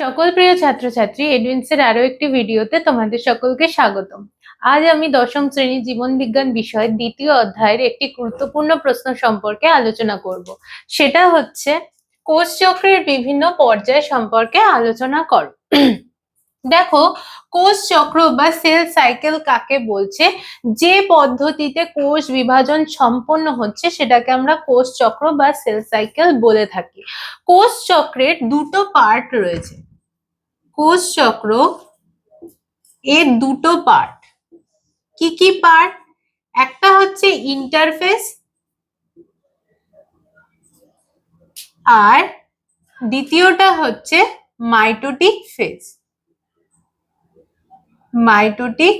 সকল প্রিয় ছাত্রছাত্রী এডভিন্সের আরও একটি ভিডিওতে তোমাদের সকলকে স্বাগতম। আজ আমি দশম শ্রেণি জীবন বিজ্ঞান বিষয়ের দ্বিতীয় অধ্যায়ের একটি গুরুত্বপূর্ণ প্রশ্ন সম্পর্কে আলোচনা করব। সেটা হচ্ছে, কোষ চক্রের বিভিন্ন পর্যায় সম্পর্কে আলোচনা করো। দেখো, কোষ চক্র বা সেল সাইকেল কাকে বলছে? যে পদ্ধতিতে কোষ বিভাজন সম্পন্ন হচ্ছে, সেটাকে আমরা কোষ চক্র বা সেল সাইকেল বলে থাকি। কোষ চক্রের দুটো পার্ট রয়েছে। কোষ চক্র এর দুটো পার্ট কি কি পার্ট একটা হচ্ছে ইন্টারফেস আর দ্বিতীয়টা হচ্ছে মাইটোটিক ফেজ মাইটোটিক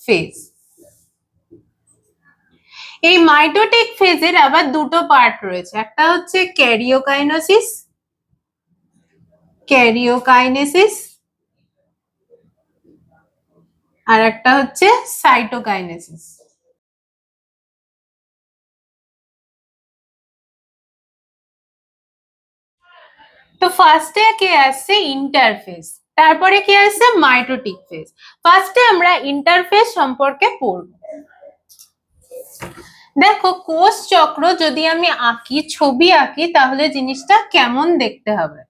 ফেজ এই মাইটোটিক ফেজের আবার দুটো পার্ট রয়েছে। একটা হচ্ছে ক্যারিওকাইনোসিস ক্যারিওকাইনেসিস। আর একটা হচ্ছে সাইটোকাইনেসিস। তো ফার্স্টে কে আসছে? ইন্টারফেস তারপরে কি আসছে? মাইটোটিক ফেজ ফার্স্টে আমরা ইন্টারফেস সম্পর্কে পড়ব। দেখো, কোষ চক্র যদি আমি আঁকি, ছবি আঁকি, তাহলে জিনিসটা কেমন দেখতে হবে?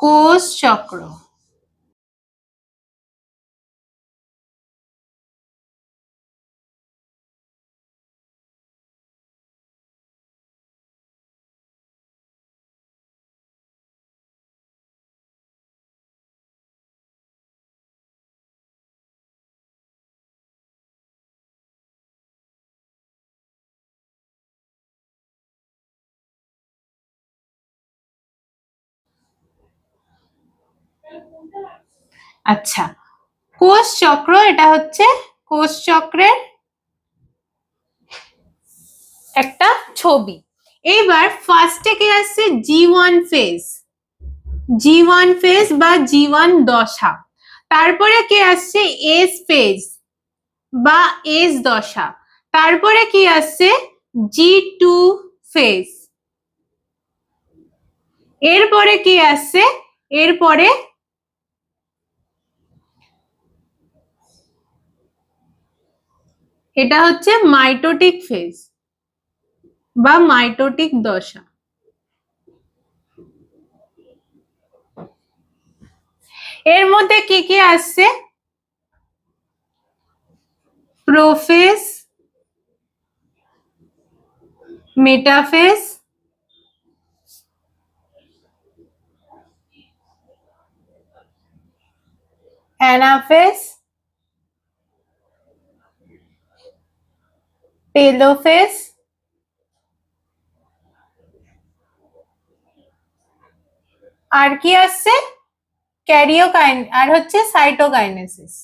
কোষ চক্র। আচ্ছা কোষ চক্র, এটা হচ্ছে কোষ চক্রের একটা ছবি। এবার ফার্স্টে কে আসছে? G one phase G one phase বা জি ওয়ান দশা। তারপরে কে আসছে? এস ফেজ বা এস দশা। তারপরে কি আসছে? জি টু ফেজ এরপরে কি আসছে? এরপরে এটা হচ্ছে মাইটোটিক ফেজ বা মাইটোটিক দশা। এর মধ্যে কি কি আসছে? প্রোফেজ, মেটাফেজ, অ্যানাফেজ টেলোফেজ আর কি আসছে ক্যারিওকাইন আর হচ্ছে সাইটোকাইনেসিস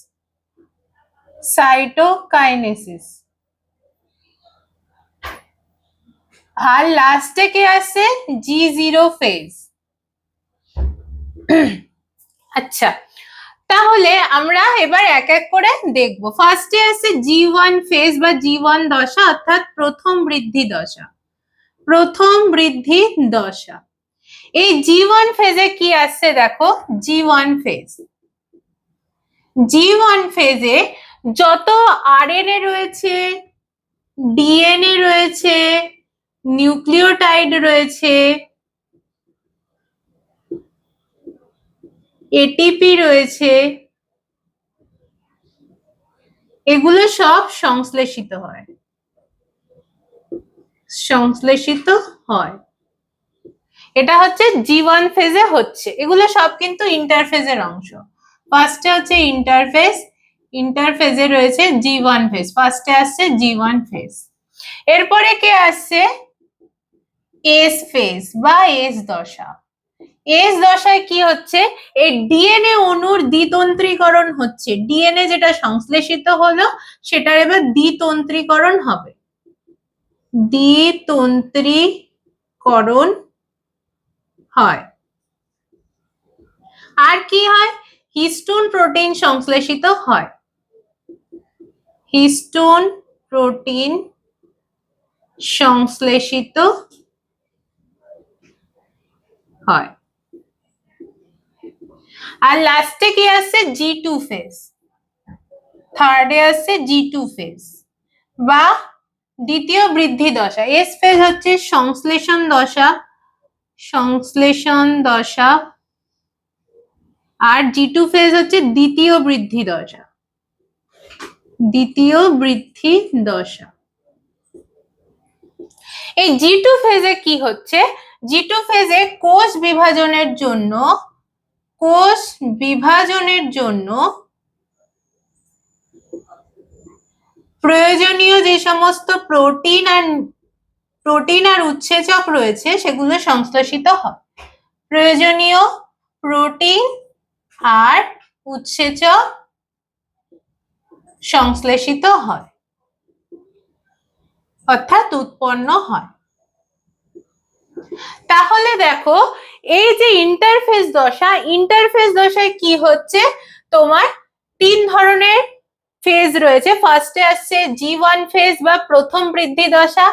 সাইটোকাইনেসিস আর লাস্টে কে আসছে জি জিরো ফেজ আচ্ছা তাহলে আমরা এবার এক এক করে দেখব। ফার্স্টে আছে জি ওয়ান ফেজ বা জি ওয়ান দশা, অর্থাৎ প্রথম বৃদ্ধি দশা। প্রথম বৃদ্ধি দশা। এই জি ওয়ান ফেজে কি আসছে দেখো? G one phase G one ফেজে যত আরএনএ রয়েছে ডিএনএ রয়েছে নিউক্লিওটাইড রয়েছে এটিপি রয়েছে। এগুলো সব সংশ্লেষিত হয়। সংশ্লেষিত হয়। এটা হচ্ছে জি ওয়ান ফেজে হচ্ছে। এগুলো সব কিন্তু ইন্টারফেজের অংশ। ফার্স্টে হচ্ছে ইন্টারফেজ ইন্টারফেজে রয়েছে জি ফেজ ফার্স্টে আসছে জি ওয়ান ফেজ এরপরে কে আসছে? এস ফেজ বা এস দশা। এস দশায় কি হচ্ছে? এই ডিএনএ অণুর দ্বিতন্ত্রীকরণ হচ্ছে। ডিএনএ যেটা সংশ্লেষিত হলো, সেটার এবার দ্বিতন্ত্রীকরণ হবে। দ্বিতন্ত্রীকরণ হয়। আর কি হয়? হিস্টোন প্রোটিন সংশ্লেষিত হয়। হিস্টোন প্রোটিন সংশ্লেষিত হয়। আর লাস্টে কি আসছে জি টু ফেজ থার্ডে আসছে জি টু ফেজ বা দ্বিতীয় বৃদ্ধি দশা। এস ফেজ হচ্ছে সংশ্লেষণ দশা। সংশ্লেষণ দশা। আর জি টু ফেজ হচ্ছে দ্বিতীয় বৃদ্ধি দশা। দ্বিতীয় বৃদ্ধি দশা। এই জি টু ফেজে কি হচ্ছে? জি টু ফেজে কোষ বিভাজনের জন্য কোষ বিভাজনের জন্য প্রয়োজনীয় যে সমস্ত প্রোটিন আর প্রোটিন আর উৎসেচক রয়েছে, সেগুলো সংশ্লেষিত হয়। প্রয়োজনীয় প্রোটিন আর উৎসেচক সংশ্লেষিত হয়, অর্থাৎ উৎপন্ন হয়। তাহলে দেখো, এই যে ইন্টারফেস দশা ইন্টারফেস দশায় কি হচ্ছে? তোমার তিন ধরনের ফেজ রয়েছে। ফার্স্টে আসছে জি ওয়ান ফেজ বা প্রথম বৃদ্ধি দশা।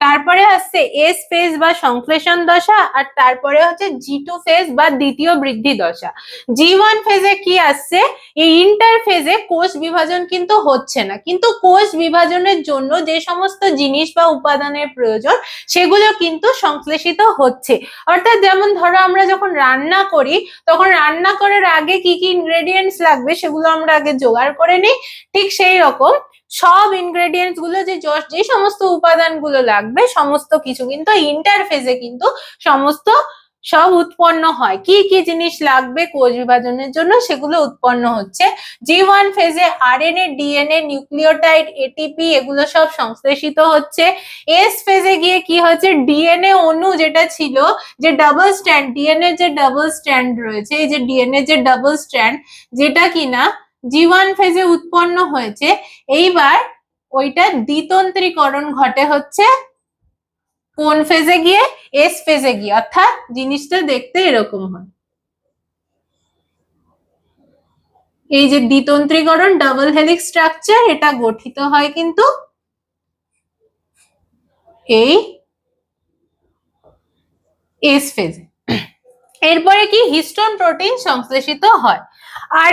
তারপরে আসছে এস ফেজ বা সংশ্লেষণ দশা, আর তারপরে হচ্ছে জি টু ফেজ বা দ্বিতীয় বৃদ্ধি দশা। জি ওয়ান ফেজে কি আসছে? এই ইন্টার ফেজে কোষ বিভাজন কিন্তু হচ্ছে না। কিন্তু কোষ বিভাজনের জন্য যে সমস্ত জিনিস বা উপাদানের প্রয়োজন, সেগুলো কিন্তু সংশ্লেষিত হচ্ছে। অর্থাৎ যেমন ধরো আমরা যখন রান্না করি, তখন রান্না করার আগে কি কি ইনগ্রেডিয়েন্টস লাগবে সেগুলো আমরা আগে জোগাড় করে নিই। ঠিক সেই রকম সব ইনগ্রেডিয়েন্টসগুলো যে যে সমস্ত উপাদানগুলো লাগবে, সমস্ত কিছু কিন্তু ইন্টারফেজে কিন্তু সমস্ত সব উৎপন্ন হয়। কি কি জিনিস লাগবে কোষ বিভাজনের জন্য সেগুলো উৎপন্ন হচ্ছে। জি ওয়ান ফেজে আরএনএ ডিএনএ নিউক্লিওটাইড এটিপি এগুলো সব সংশ্লেষিত হচ্ছে। এস ফেজে গিয়ে কি হচ্ছে? ডিএনএ অণু যেটা ছিল, যে ডাবল স্ট্যান্ড ডিএনএ যে ডাবল স্ট্যান্ড রয়েছে, এই যে ডিএনএ যে ডাবল স্ট্যান্ড যেটা কিনা জি ওয়ান ফেজে উৎপন্ন হয়েছে, এইবার ওইটা দ্বিতন্ত্রীকরণ ঘটে হচ্ছে কোন ফেজে গিয়ে? এস ফেজে গিয়ে, অর্থাৎ জিনিসটা দেখতে এরকম হয়। এই যে দ্বিতন্ত্রীকরণ ডাবল হেলিক্স স্ট্রাকচার এটা গঠিত হয় কিন্তু এই এস ফেজে এরপরে কি? হিস্টোন প্রোটিন সংশ্লেষিত হয়। আর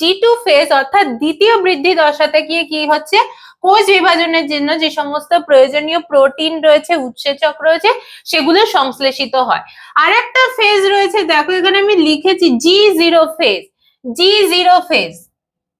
জি টু ফেজ অর্থাৎ দ্বিতীয় বৃদ্ধি দশাতে গিয়ে কি হচ্ছে? কোষ বিভাজনের জন্য যে সমস্ত প্রয়োজনীয় প্রোটিন রয়েছে, উৎসেচক রয়েছে, সেগুলো সংশ্লেষিত হয়। আর একটা ফেজ রয়েছে, দেখো এখানে আমি লিখেছি G zero phase G zero phase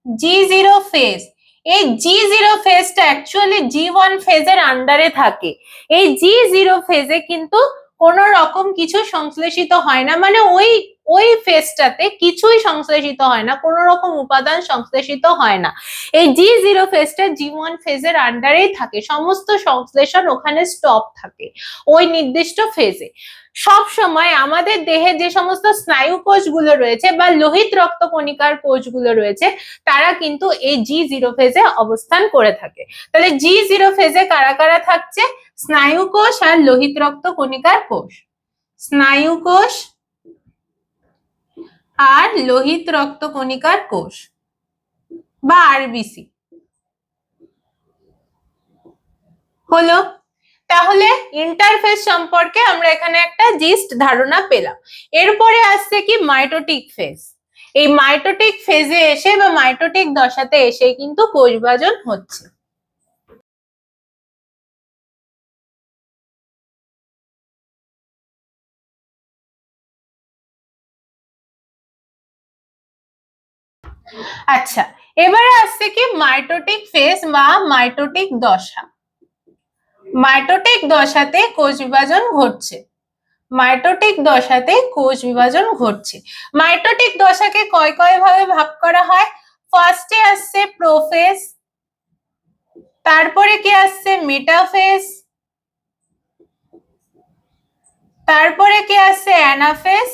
G zero phase এই জি জিরো ফেজটা অ্যাকচুয়ালি জি ওয়ান ফেজের আন্ডারে থাকে। এই জি জিরো ফেজে কিন্তু কোন রকম কিছু সংশ্লেষিত হয় না। মানে ওই ওই ফেজটাতে কিছুই সংশ্লেষিত হয় না কোন রকম উপাদান সংশ্লেষিত হয় না। এই জি জিরো ফেজটা জি ওয়ান ফেজের আন্ডারেই থাকে, সমস্ত সংশ্লেষণ ওখানে স্টপ থাকে, ওই নির্দিষ্ট ফেজে সব সময় আমাদের দেহে যে সমস্ত স্নায়ু কোষগুলো রয়েছে বা লোহিত রক্তকণিকার কোষগুলো রয়েছে, তারা কিন্তু এই জি জিরো ফেজে অবস্থান করে থাকে। তাহলে জি জিরো ফেজে কারা কারা থাকছে? স্নায়ু কোষ আর লোহিত রক্ত কণিকার কোষ। স্নায়ু কোষ আর লোহিত রক্ত কণিকার কোষ বা আরবিসি হলো, তাহলে ইন্টারফেস সম্পর্কে আমরা এখানে একটা জিস্ট ধারণা পেলাম। এরপরে আসছে কি মাইটোটিক ফেজ এই মাইটোটিক ফেজে এসে বা মাইটোটিক দশাতে এসে কিন্তু কোষ বিভাজন হচ্ছে। আচ্ছা এবারে আসছে কি মাইটোটিক ফেজ বা মাইটোটিক দশা। মাইটোটিক দশাতে কোষ বিভাজন ঘটছে। মাইটোটিক দশাতে কোষ বিভাজন ঘটছে। মাইটোটিক দশাকে কয় কয় ভাবে ভাগ করা হয়? ফার্স্টে আসছে প্রোফেজ, তারপরে কি আসছে মেটাফেজ, তারপরে কি আসছে অ্যানাফেজ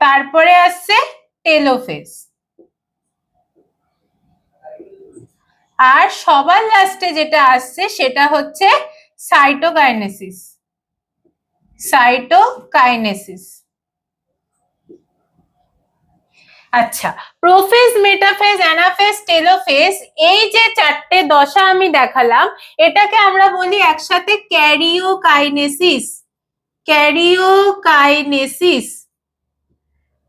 তারপরে আসছে টেলোফেজ আর সবার লাস্টে যেটা আসছে সেটা হচ্ছে সাইটোকাইনেসিস সাইটোকাইনেসিস আচ্ছা প্রোফেজ মেটাফেজ অ্যানাফেজ টেলোফেজ এই যে চারটে দশা আমি দেখালাম, এটাকে আমরা বলি একসাথে ক্যারিওকাইনেসিস। ক্যারিওকাইনেসিস।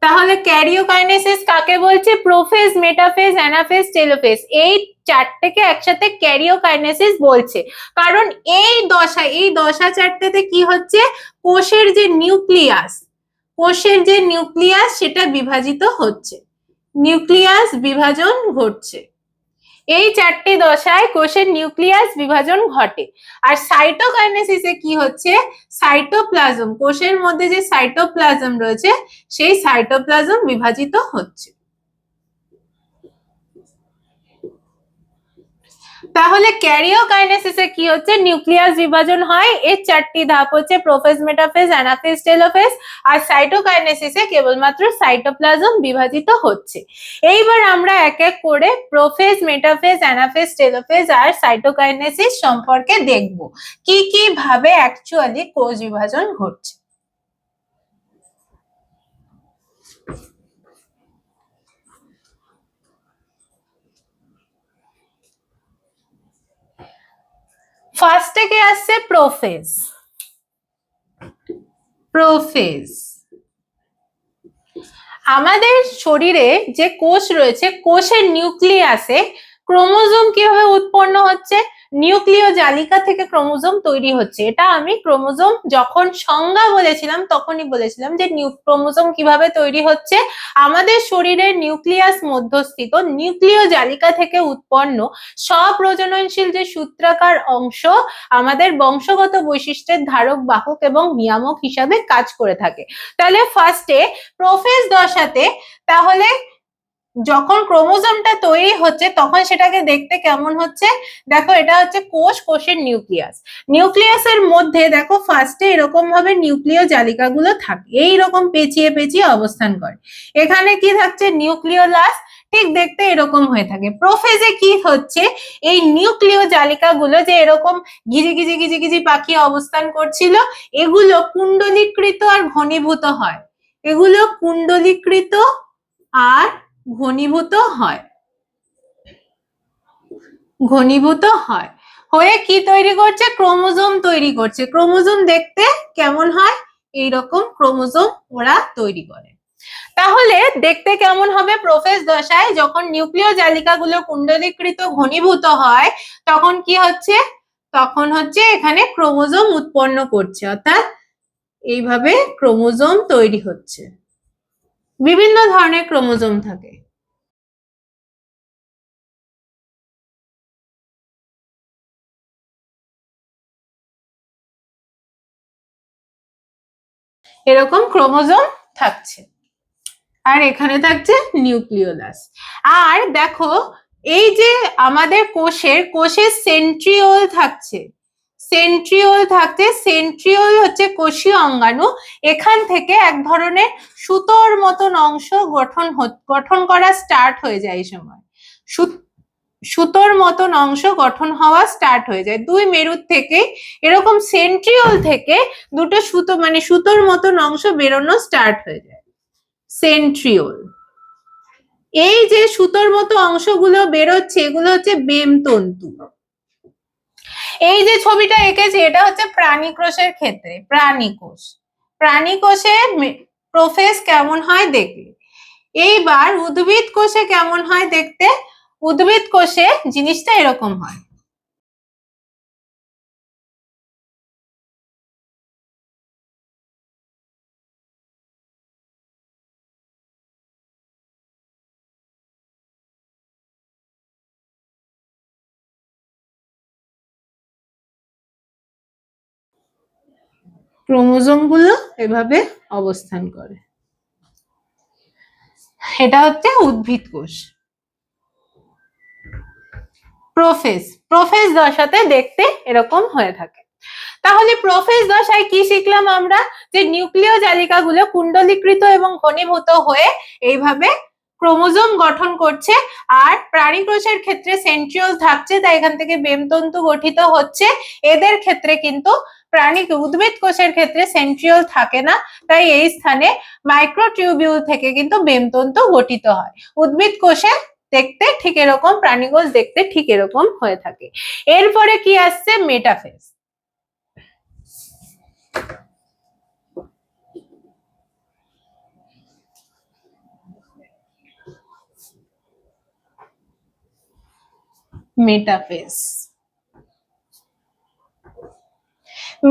তাহলে ক্যারিওকাইনেসিস কাকে বলছে? Prophase, metaphase, anaphase, telophase. এই চারটেকে একসাথে ক্যারিওকাইনেসিস বলছে। কারণ এই দশা এই দশা চারটেতে কি হচ্ছে? কোষের যে নিউক্লিয়াস, কোষের যে নিউক্লিয়াস, সেটা বিভাজিত হচ্ছে। নিউক্লিয়াস বিভাজন ঘটছে। এই চারটি দশায় কোষের নিউক্লিয়াস বিভাজন ঘটে। আর সাইটোকাইনেসিসে কি হচ্ছে? সাইটোপ্লাজম কোষের মধ্যে যে সাইটোপ্লাজম রয়েছে, সেই সাইটোপ্লাজম বিভাজিত হচ্ছে। তাহলে ক্যারিও ক্যারিওকাইনেসিসে কি হচ্ছে? নিউক্লিয়াস বিভাজন হয়, এর চারটি ধাপ হচ্ছে প্রোফেজ, মেটাফেজ, অ্যানাফেজ, টেলোফেজ আর সাইটোকাইনেসিসে কেবলমাত্র সাইটোপ্লাজম বিভাজিত হচ্ছে। এইবার আমরা এক এক করে প্রোফেজ, মেটাফেজ, অ্যানাফেজ, টেলোফেজ আর সাইটোকাইনেসিস সম্পর্কে দেখব। কি কি ভাবে অ্যাকচুয়ালি কোষ বিভাজন ঘটছে? ফার্স্টে কে আসছে? প্রোফেজ প্রোফেজ আমাদের শরীরে যে কোষ রয়েছে, কোষের নিউক্লিয়াসে ক্রোমোজোম কীভাবে উৎপন্ন হচ্ছে? নিউক্লিয় জালিকা থেকে ক্রোমোজোম তৈরি হচ্ছে। এটা আমি ক্রোমোজোম যখন সংজ্ঞা বলেছিলাম, তখনই বলেছিলাম যে নিউ ক্রোমোজোম কীভাবে তৈরি হচ্ছে। আমাদের শরীরের নিউক্লিয়াস মধ্যস্থিত নিউক্লিয় জালিকা থেকে উৎপন্ন স্বপ্রজননশীল যে সূত্রাকার অংশ, আমাদের বংশগত বৈশিষ্ট্যের ধারক, বাহক এবং নিয়ামক হিসাবে কাজ করে থাকে। তাহলে ফার্স্টে প্রোফেজ দশাতে তাহলে যখন ক্রোমোজোমটা তৈরি হচ্ছে, তখন সেটাকে দেখতে কেমন হচ্ছে? দেখো, এটা হচ্ছে কোষ, কোষের নিউক্লিয়াস। নিউক্লিয়াসের মধ্যে দেখো ফার্স্টে এরকম ভাবে নিউক্লিয় জালিকাগুলো থাকে। এই রকম পেঁচিয়ে পেঁচিয়ে অবস্থান করে। এখানে কি থাকছে? নিউক্লিওলাস। ঠিক দেখতে এরকম হয়ে থাকে। প্রোফেজে কি হচ্ছে? এই নিউক্লিয় জালিকাগুলো যে এরকম গিজি গিজি গিজি গিজি পাখি অবস্থান করছিল, এগুলো কুণ্ডলীকৃত আর ঘনীভূত হয়। এগুলো কুণ্ডলীকৃত আর ঘনীভূত হয়। ঘনীভূত হয়। হয়ে কি তৈরি করছে? ক্রোমোজোম তৈরি করছে। ক্রোমোজোম দেখতে কেমন হয়? এই রকম ক্রোমোজোম ওরা তৈরি করে। তাহলে দেখতে কেমন হবে? প্রোফেজ দশায় যখন নিউক্লিয় জালিকাগুলো কুণ্ডলীকৃত ঘনীভূত হয়, তখন কি হচ্ছে? তখন হচ্ছে এখানে ক্রোমোজোম উৎপন্ন করছে। অর্থাৎ এইভাবে ক্রোমোজোম তৈরি হচ্ছে। বিভিন্ন ধরনের ক্রোমোজোম থাকে। এরকম ক্রোমোজোম থাকছে। আর এখানে থাকছে নিউক্লিওলাস। আর দেখো, এই যে আমাদের কোষের কোষের সেন্ট্রিওল থাকছে সেন্ট্রিওল থাকছে সেন্ট্রিওল হচ্ছে কোষীয় অঙ্গাণু। এখান থেকে এক ধরনের সুতোর মতন অংশ গঠন গঠন করা স্টার্ট হয়ে যায় এই সময়। সুতোর মতন অংশ গঠন হওয়া স্টার্ট হয়ে যায়। দুই মেরুর থেকে, এরকম সেন্ট্রিওল থেকে দুটো সুতো মানে সুতোর মতন অংশ বেরোনো স্টার্ট হয়ে যায়। সেন্ট্রিওল এই যে সুতোর মতো অংশগুলো বেরোচ্ছে, এগুলো হচ্ছে বেমতন্তু। এই যে ছবিটা এঁকেছি, এটা হচ্ছে প্রাণী কোষের ক্ষেত্রে, প্রাণী কোষ। প্রাণী কোষে প্রফেস কেমন হয় দেখলে। এইবার উদ্ভিদ কোষে কেমন হয় দেখতে, উদ্ভিদ কোষে জিনিসটা এরকম হয়। ক্রোমোজোমগুলো এভাবে অবস্থান করে। এটা হচ্ছে উদ্ভিদ কোষ। প্রোফেজ প্রোফেজ দশাতে দেখতে এরকম হয়ে থাকে। তাহলে প্রোফেজ দশায় কি শিখলাম আমরা? যে নিউক্লিয় জালিকাগুলো কুণ্ডলীকৃত এবং ঘনীভূত হয়ে এইভাবে ক্রোমোজোম গঠন করছে আর প্রাণী কোষের ক্ষেত্রে সেন্ট্রিওল থাকছে, তাই এখান থেকে বেমতন্তু গঠিত হচ্ছে। এদের ক্ষেত্রে কিন্তু প্রাণী উদ্ভিদ কোষের ক্ষেত্রে সেন্ট্রিওল থাকে না, তাই এই স্থানে মাইক্রোটিউবিউল থেকে কিন্তু বেমতন্তু গঠিত হয়। উদ্ভিদ কোষে দেখতে ঠিক এরকম, প্রাণী কোষ দেখতে ঠিক এরকম হয়ে থাকে। এরপরে কি আসছে মেটাফেজ মেটাফেজ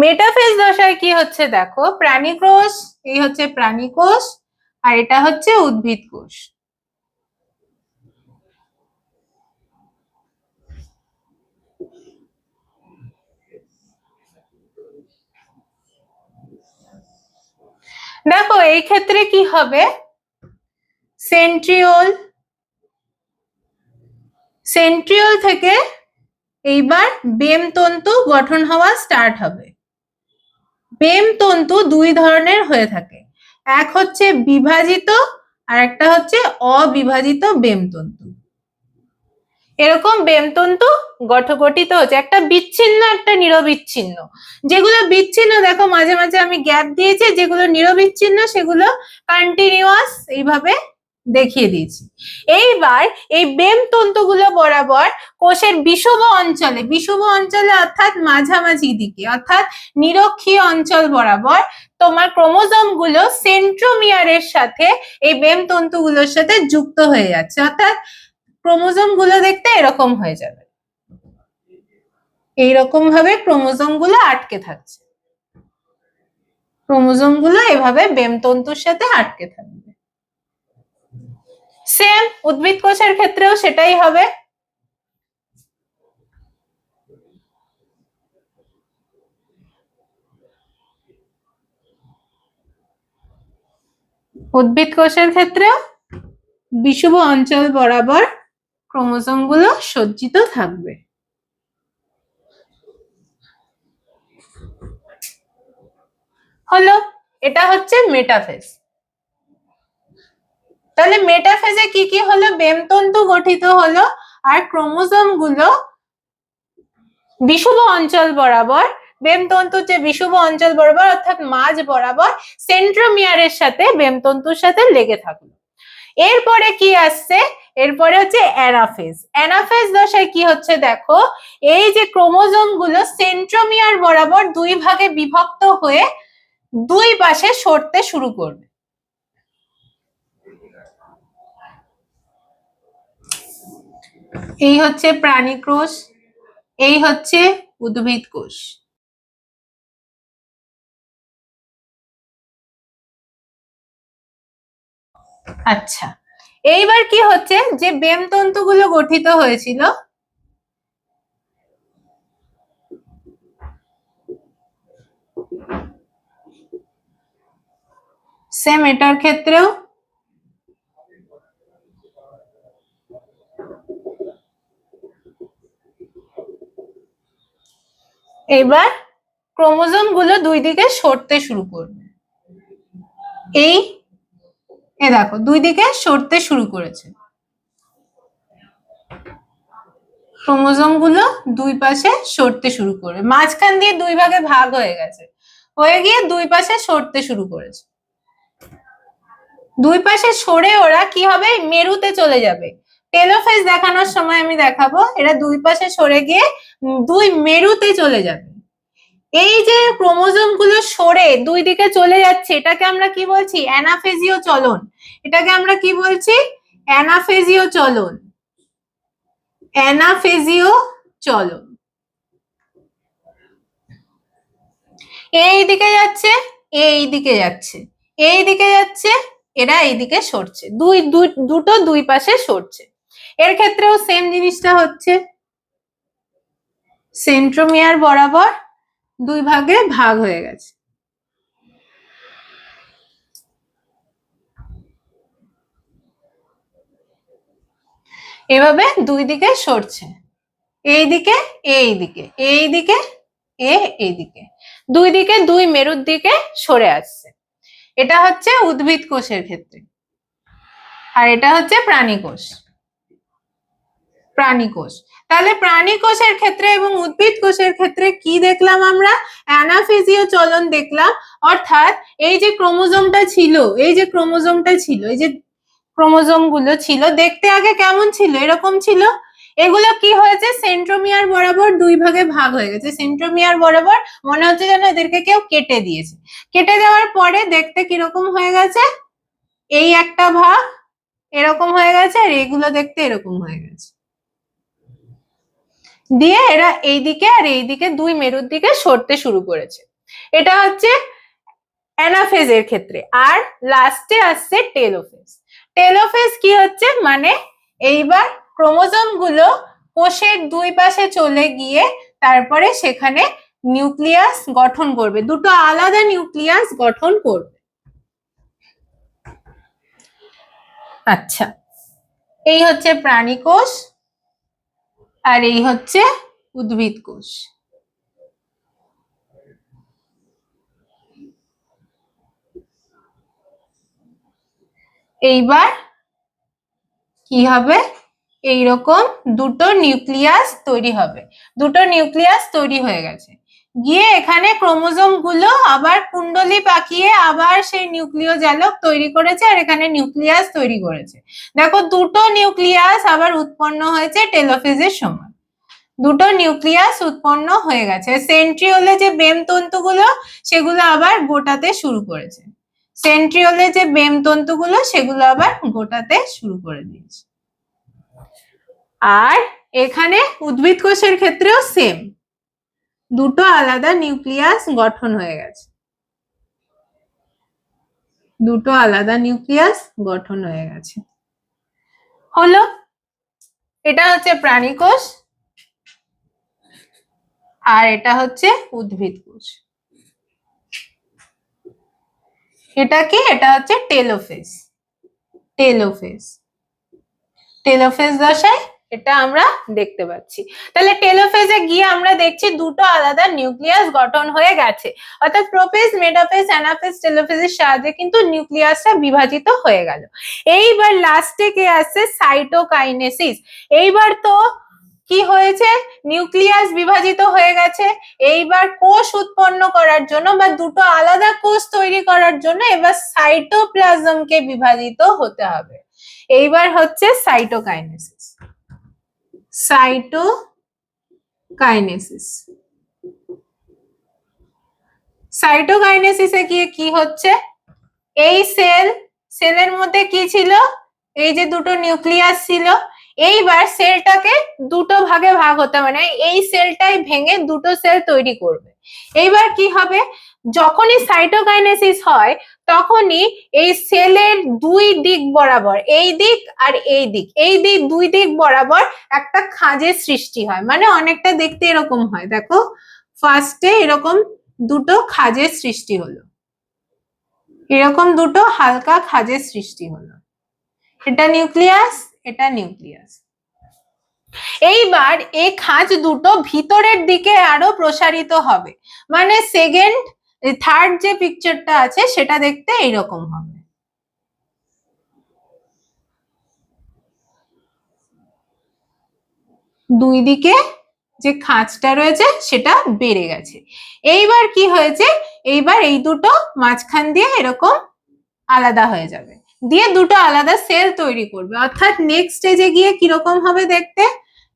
মেটাফেজ দশায় কি হচ্ছে দেখো? প্রাণী কোষ, এই হচ্ছে প্রাণী কোষ, আর এটা হচ্ছে উদ্ভিদ কোষ। দেখো, এই ক্ষেত্রে কি হবে? সেন্ট্রিওল সেন্ট্রিওল থেকে এইবার বেম তন্তু গঠন হওয়া স্টার্ট হবে। বেম তন্তু দুই ধরনের হয়ে থাকে। এক হচ্ছে বিভাজিত আর একটা হচ্ছে অবিভাজিত বেম তন্তু। এরকম বেমতন্তু গঠগঠিত হচ্ছে। একটা বিচ্ছিন্ন, একটা নিরবিচ্ছিন্ন। যেগুলো বিচ্ছিন্ন, দেখো মাঝে মাঝে আমি গ্যাপ দিয়েছি, যেগুলো নিরবিচ্ছিন্ন, সেগুলো কন্টিনিউয়াস এইভাবে দেখিয়ে দিয়েছি। এইবার এই বেম তন্তুগুলো বরাবর কোষের বিষুব অঞ্চলে বিষুব অঞ্চলে অর্থাৎ মাঝামাঝি দিকে, অর্থাৎ নিরক্ষীয় অঞ্চল বরাবর তোমার ক্রোমোজোমগুলো সেন্ট্রোমিয়ারের সাথে এই বেম তন্তুগুলোর সাথে যুক্ত হয়ে যাচ্ছে। অর্থাৎ ক্রোমোজোমগুলো দেখতে এরকম হয়ে যাবে। এইরকম ভাবে ক্রোমোজোমগুলো আটকে থাকছে। ক্রোমোজোমগুলো এভাবে বেম তন্তুর সাথে আটকে থাকবে। সেম উদ্ভিদ কোষের ক্ষেত্রেও সেটাই হবে। উদ্ভিদ কোষের ক্ষেত্রেও বিষুব অঞ্চল বরাবর ক্রোমোজোমগুলো সজ্জিত থাকবে। হলো, এটা হচ্ছে মেটাফেজ তাহলে মেটাফেজে কি কি হলো? বেমতন্তু গঠিত হলো আর ক্রোমোজোমগুলো বিষুব অঞ্চল বরাবর বেমতন্তুর যে বিষুব অঞ্চল বরাবর অর্থাৎ মাঝ বরাবর, সেন্ট্রোমিয়ারের সাথে বেমতন্তুর সাথে লেগে থাকল। এরপরে কি আসছে? এরপরে হচ্ছে অ্যানাফেজ। অ্যানাফেজ দশায় কি হচ্ছে দেখো? এই যে ক্রোমোজোমগুলো সেন্ট্রোমিয়ার বরাবর দুই ভাগে বিভক্ত হয়ে দুই পাশে সরতে শুরু করবে। এই হচ্ছে প্রাণী কোষ, এই হচ্ছে উদ্ভিদ কোষ। আচ্ছা এইবার কি হচ্ছে? যে বেমতন্তু গুলো গঠিত হয়েছিল, সেম এটার ক্ষেত্রেও এবার ক্রোমোজোমগুলো দুই দিকে সরতে শুরু করবে। এই, এ দেখো, দুই দিকে সরতে শুরু করেছে। ক্রোমোজোমগুলো দুই পাশে সরতে শুরু করবে মাঝখান দিয়ে দুই ভাগে ভাগ হয়ে গেছে। হয়ে গিয়ে দুই পাশে সরতে শুরু করেছে। দুই পাশে সরে ওরা কি হবে? মেরুতে চলে যাবে। টেলোফেজ দেখানোর সময় আমি দেখাবো এরা দুই পাশে সরে গিয়ে দুই মেরুতে চলে যাবে। এই যে ক্রোমোজোমগুলো সরে দুই দিকে চলে যাচ্ছে, এটাকে আমরা কি বলছি? অ্যানাফেজিও চলন। এটাকে আমরা কি বলছি? অ্যানাফেজিও চলন। অ্যানাফেজিও চলন। এই দিকে যাচ্ছে, এই দিকে যাচ্ছে। এই দিকে যাচ্ছে, এরা এইদিকে সরছে। দুই- দুটো দুই পাশে সরছে। এর ক্ষেত্রেও সেম জিনিসটা হচ্ছে। সেন্ট্রোমিয়ার বরাবর দুই ভাগে ভাগ হয়ে গেছে। এভাবে দুই দিকে সরছে। এই দিকে এই দিকে এই দিকে, এ, এই দিকে। দুই দিকে দুই মেরুর দিকে সরে আসছে। এটা হচ্ছে উদ্ভিদ কোষের ক্ষেত্রে। আর এটা হচ্ছে প্রাণী কোষ। প্রাণী কোষ। তাহলে প্রাণী কোষের ক্ষেত্রে এবং উদ্ভিদ কোষের ক্ষেত্রে কি দেখলাম আমরা? অ্যানাফিজিও চলন দেখলাম। অর্থাৎ এই যে ক্রোমোজোমটা ছিল, এই যে ক্রোমোজোমটা ছিল, এই যে ক্রোমোজোমগুলো ছিল, দেখতে আগে কেমন ছিল? এরকম ছিল। এগুলো কি হয়েছে? সেন্ট্রোমিয়ার বরাবর দুই ভাগে ভাগ হয়ে গেছে। সেন্ট্রোমিয়ার বরাবর মনে হচ্ছে যেন এদেরকে কেউ কেটে দিয়েছে। কেটে দেওয়ার পরে দেখতে কীরকম হয়ে গেছে? এই একটা ভাগ এরকম হয়ে গেছে আর এগুলো দেখতে এরকম হয়ে গেছে। দিয়ে এরা এইদিকে আর এইদিকে দুই মেরুর দিকে সরতে শুরু করেছে। এটা হচ্ছে অ্যানাফেজের ক্ষেত্রে। আর লাস্টে আসছে টেলোফেজ। টেলোফেজ কি হচ্ছে? মানে এইবার ক্রোমোজোমগুলো কোষের দুই পাশে চলে গিয়ে তারপরে সেখানে নিউক্লিয়াস গঠন করবে। দুটো আলাদা নিউক্লিয়াস গঠন করবে। আচ্ছা এই হচ্ছে প্রাণী কোষ আর এই হচ্ছে উদ্ভিদ কোষ। এইবার কি হবে? এইরকম দুটো নিউক্লিয়াস তৈরি হবে। দুটো নিউক্লিয়াস তৈরি হয়ে গেছে। গিয়ে এখানে ক্রোমোজোমগুলো আবার কুণ্ডলি পাকিয়ে আবার সেই নিউক্লিয় জালক তৈরি করেছে আর এখানে নিউক্লিয়াস তৈরি করেছে। দেখো, দুটো নিউক্লিয়াস আবার উৎপন্ন হয়েছে টেলোফেজের সময়। দুটো নিউক্লিয়াস উৎপন্ন হয়ে গেছে। সেন্ট্রিওলে যে বেম তন্তুগুলো সেগুলো আবার গোটাতে শুরু করেছে। সেন্ট্রিওলে যে বেম তন্তুগুলো সেগুলো আবার গোটাতে শুরু করে দিয়েছে। আর এখানে উদ্ভিদ কোষের ক্ষেত্রেও সেম দুটো আলাদা নিউক্লিয়াস গঠন হয়ে গেছে। দুটো আলাদা নিউক্লিয়াস গঠন হয়ে গেছে। হলো, এটা হচ্ছে প্রাণী কোষ আর এটা হচ্ছে উদ্ভিদ কোষ। এটা কি এটা হচ্ছে টেলোফেজ টেলোফেজ টেলোফেস দশায় এটা আমরা দেখতে পাচ্ছি। তাহলে টেলোফেজে গিয়ে আমরা দেখছি দুটো আলাদা নিউক্লিয়াস গঠন হয়ে গেছে। অর্থাৎ প্রোফেজ মেটাফেজ অ্যানাফেজ টেলোফেজের সাহায্যে কিন্তু নিউক্লিয়াসটা বিভাজিত হয়ে গেল। এইবার লাস্টে কে আসছে সাইটোকাইনেসিস এইবার তো কি হয়েছে? নিউক্লিয়াস বিভাজিত হয়ে গেছে। এইবার কোষ উৎপন্ন করার জন্য বা দুটো আলাদা কোষ তৈরি করার জন্য এবার সাইটোপ্লাজমকে বিভাজিত হতে হবে। এইবার হচ্ছে সাইটোকাইনেসিস সাইটোকাইনেসিস। সাইটোকাইনেসিসে গিয়ে কি হচ্ছে? এই সেল, সেলের মধ্যে কি ছিল? এই যে দুটো নিউক্লিয়াস ছিল, এইবার সেলটাকে দুটো ভাগে ভাগ হতে মানে এই সেলটাই ভেঙে দুটো সেল তৈরি করবে। এইবার কি হবে? যখনই সাইটোকাইনেসিস হয়, তখনই এই সেলের দুই দিক বরাবর, এই দিক আর এই দিক এই দিক দুই দিক বরাবর একটা খাঁজের সৃষ্টি হয়। মানে অনেকটা দেখতে এরকম হয়। দেখো ফার্স্টে এরকম দুটো খাঁজের সৃষ্টি হলো। এরকম দুটো হালকা খাঁজের সৃষ্টি হলো। এটা নিউক্লিয়াস এটা নিউক্লিয়াস এইবার এই খাঁজ দুটো ভিতরের দিকে আরও প্রসারিত হবে। মানে সেকেন্ড থার্ড যে পিকচারটা আছে, সেটা দেখতে এইরকম হবে। দুই দিকে যে খাঁজটা রয়েছে, সেটা বেড়ে গেছে। এইবার কি হয়েছে? এইবার এই দুটো মাঝখান দিয়ে এরকম আলাদা হয়ে যাবে। দিয়ে দুটো আলাদা সেল তৈরি করবে। অর্থাৎ নেক্সট স্টেজে গিয়ে কীরকম হবে দেখতে?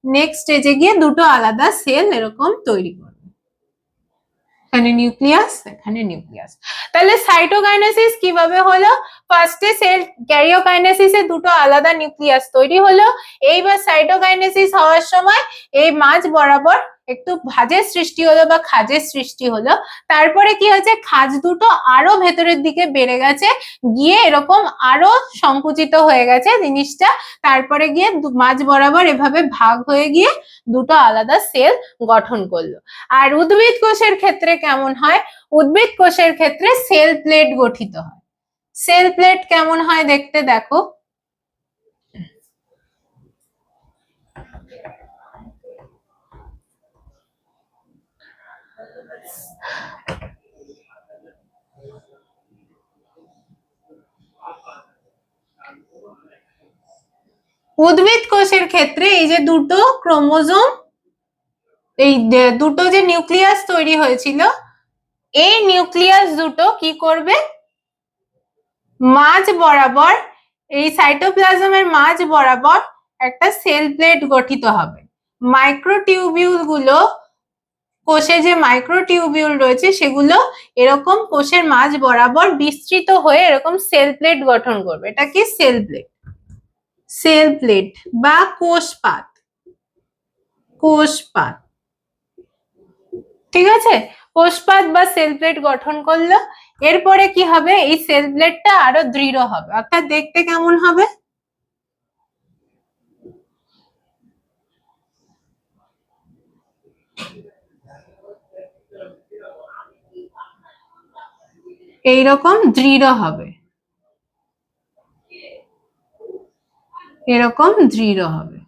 নেক্সট স্টেজে গিয়ে দুটো আলাদা সেল এরকম তৈরি করবে। এখানে নিউক্লিয়াস এখানে নিউক্লিয়াস। তাহলে সাইটোকাইনেসিস কীভাবে হলো? ফার্স্টে সেল ক্যারিওকাইনেসিসে দুটো আলাদা নিউক্লিয়াস তৈরি হলো। এইবার সাইটোকাইনেসিস হওয়ার সময় এই মাঝ বরাবর একটু ভাজের সৃষ্টি হলো বা খাজের সৃষ্টি হলো, তারপরে কি হয়েছে? খাজ দুটো আরও ভেতরের দিকে বেড়ে গেছে, গিয়ে এরকম আরও সংকুচিত হয়ে গেছে জিনিসটা, তারপরে গিয়ে মাঝ বরাবর এভাবে ভাগ হয়ে গিয়ে দুটো আলাদা সেল গঠন করল। আর উদ্ভিদ কোষের ক্ষেত্রে কেমন হয়? উদ্ভিদ কোষের ক্ষেত্রে সেল প্লেট গঠিত হয়। সেল প্লেট কেমন হয় দেখতে দেখো। উদ্ভিদ কোষের ক্ষেত্রে এই যে দুটো ক্রোমোজোম, এই দুটো যে নিউক্লিয়াস তৈরি হয়েছিল, এই নিউক্লিয়াস দুটো কি করবে? মাঝ বরাবর, এই সাইটোপ্লাজমের মাঝ বরাবর একটা সেল প্লেট গঠিত হবে। মাইক্রোটিউবিউলগুলো কোষে যে মাইক্রোটিউবিউল রয়েছে, সেগুলো এরকম কোষের মাঝ বরাবর বিস্তৃত হয়ে এরকম সেল প্লেট গঠন করবে। এটা কি সেল প্লেট সেল প্লেট বা কোষপাত। কোষপাত। ঠিক আছে? কোষপাত বা সেল প্লেট গঠন করল। এরপরে কি হবে? এই সেল প্লেটটা আরও দৃঢ় হবে। অর্থাৎ দেখতে কেমন হবে? এইরকম দৃঢ় হবে। এরকম দৃঢ় হবে।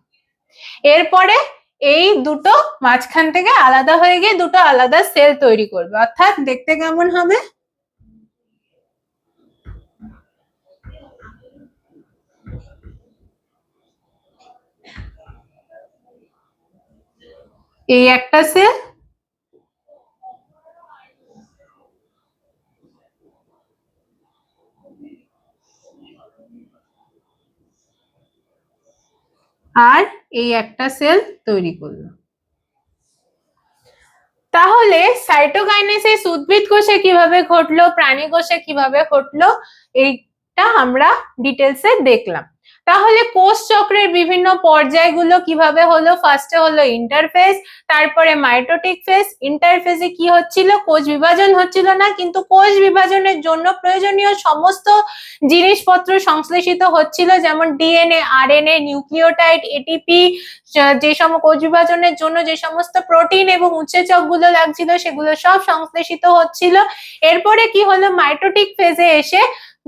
এরপরে এই দুটো মাঝখান থেকে আলাদা হয়ে গিয়ে দুটো আলাদা সেল তৈরি করবে। অর্থাৎ দেখতে কেমন হবে? এই একটা সেল আর এই একটা সেল তৈরি করল। তাহলে সাইটোকাইনেসিস উদ্ভিদ কোষে কীভাবে ঘটলো, প্রাণী কোষে কীভাবে ঘটলো, এইটা আমরা ডিটেলসে দেখলাম। তাহলে কোষ চক্রের বিভিন্ন পর্যায়গুলো কীভাবে হলো? ফার্স্টে হলো ইন্টারফেস তারপরে মাইটোটিক ফেজ ইন্টারফেসে কি হচ্ছিল? কোষ বিভাজন হচ্ছিল না, কিন্তু কোষ বিভাজনের জন্য প্রয়োজনীয় সমস্ত জিনিসপত্র সংশ্লেষিত হচ্ছিল, যেমন ডিএনএ, আরএনএ, নিউক্লিওটাইড, এটিপি, যে সম, কোষ বিভাজনের জন্য যে সমস্ত প্রোটিন এবং উৎসেচকগুলো লাগছিল, সেগুলো সব সংশ্লেষিত হচ্ছিল। এরপরে কি হলো? মাইটোটিক ফেজে এসে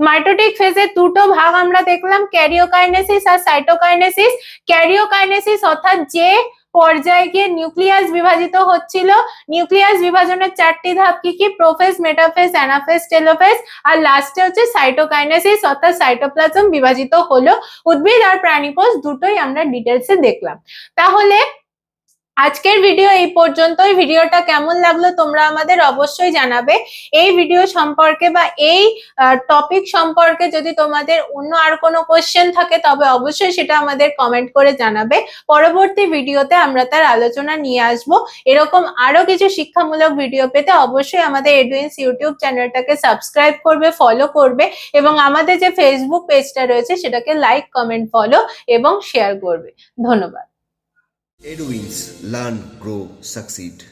মাইটোটিক ফেজে দুটো ভাগ আমরা দেখলাম, ক্যারিওকাইনেসিস আর সাইটোকাইনেসিস। ক্যারিওকাইনেসিস অর্থাৎ যে পর্যায়ে গিয়ে নিউক্লিয়াস বিভাজিত হচ্ছিল, নিউক্লিয়াস বিভাজনের চারটি ধাপ কি কি? প্রোফেজ, মেটাফেজ, অ্যানাফেজ, টেলোফেজ, আর লাস্টে হচ্ছে সাইটোকাইনেসিস অর্থাৎ সাইটোপ্লাজম বিভাজিত হলো। উদ্ভিদ আর প্রাণী কোষ দুটোই আমরা ডিটেলসে দেখলাম। তাহলে আজকের ভিডিও এই পর্যন্তই। ভিডিওটা কেমন লাগল তোমরা আমাদের অবশ্যই জানাবে। এই ভিডিও সম্পর্কে বা এই টপিক সম্পর্কে যদি তোমাদের অন্য আর কোনো কোশ্চেন থাকে, তবে অবশ্যই সেটা আমাদের কমেন্ট করে জানাবে। পরবর্তী ভিডিওতে আমরা তার আলোচনা নিয়ে আসব। এরকম আরও কিছু শিক্ষামূলক ভিডিও পেতে অবশ্যই আমাদের এডুইন্স ইউটিউব চ্যানেলটাকে সাবস্ক্রাইব করবে ফলো করবে এবং আমাদের যে ফেসবুক পেজটা রয়েছে, সেটাকে লাইক কমেন্ট ফলো এবং শেয়ার করবে। ধন্যবাদ। Edwins Learn, Grow, Succeed.